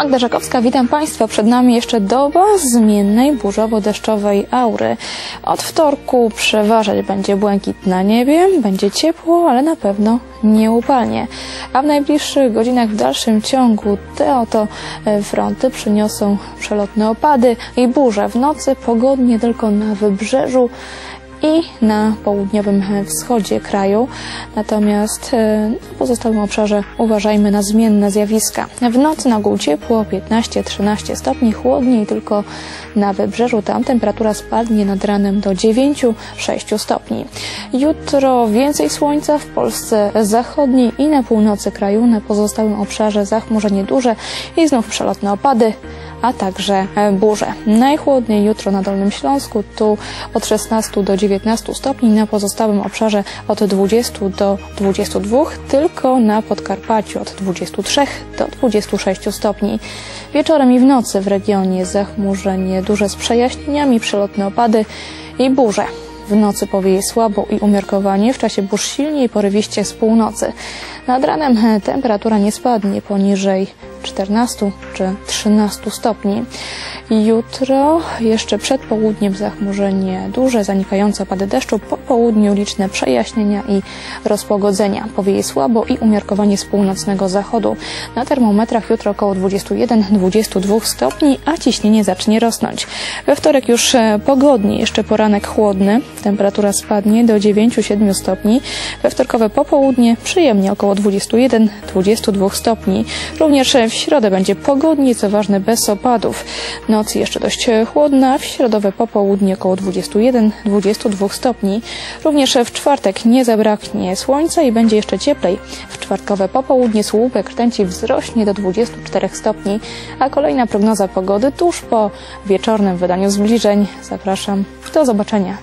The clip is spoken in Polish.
Magda Żakowska, witam Państwa. Przed nami jeszcze doba zmiennej burzowo-deszczowej aury. Od wtorku przeważać będzie błękit na niebie, będzie ciepło, ale na pewno nieupalnie. A w najbliższych godzinach w dalszym ciągu te oto e, fronty przyniosą przelotne opady i burze. W nocy pogodnie tylko na wybrzeżu i na południowym wschodzie kraju. Natomiast e, na pozostałym obszarze uważajmy na zmienne zjawiska. W nocy na ogół ciepło 15-13 stopni, chłodniej tylko na wybrzeżu. Tam temperatura spadnie nad ranem do 9-6 stopni. Jutro więcej słońca w Polsce zachodniej i na północy kraju. Na pozostałym obszarze zachmurzenie duże i znów przelotne opady a także e, burze. Najchłodniej jutro na Dolnym Śląsku, tu od 16 do 19 stopni, na pozostałym obszarze od 20 do 22, tylko na Podkarpaciu od 23 do 26 stopni. Wieczorem i w nocy w regionie zachmurzenie duże z przejaśnieniami, przelotne opady i burze. W nocy powieje słabo i umiarkowanie, w czasie burz silniej porywiście z północy. Nad ranem e, temperatura nie spadnie poniżej 14 czy 13 stopni. Jutro jeszcze przed południem zachmurzenie duże, zanikające opady deszczu, po południu liczne przejaśnienia i rozpogodzenia. Powieje słabo i umiarkowanie z północnego zachodu. Na termometrach jutro około 21-22 stopni, a ciśnienie zacznie rosnąć. We wtorek już e, pogodnie, jeszcze poranek chłodny, temperatura spadnie do 9-7 stopni. We wtorkowe popołudnie przyjemnie około 21-22 stopni. Również w środę będzie pogodnie, co ważne bez opadów. Noc jeszcze dość chłodna, w środowe popołudnie około 21-22 stopni. Również w czwartek nie zabraknie słońca i będzie jeszcze cieplej. W czwartkowe popołudnie słupek rtęci wzrośnie do 24 stopni, a kolejna prognoza pogody tuż po wieczornym wydaniu zbliżeń. Zapraszam. Do zobaczenia.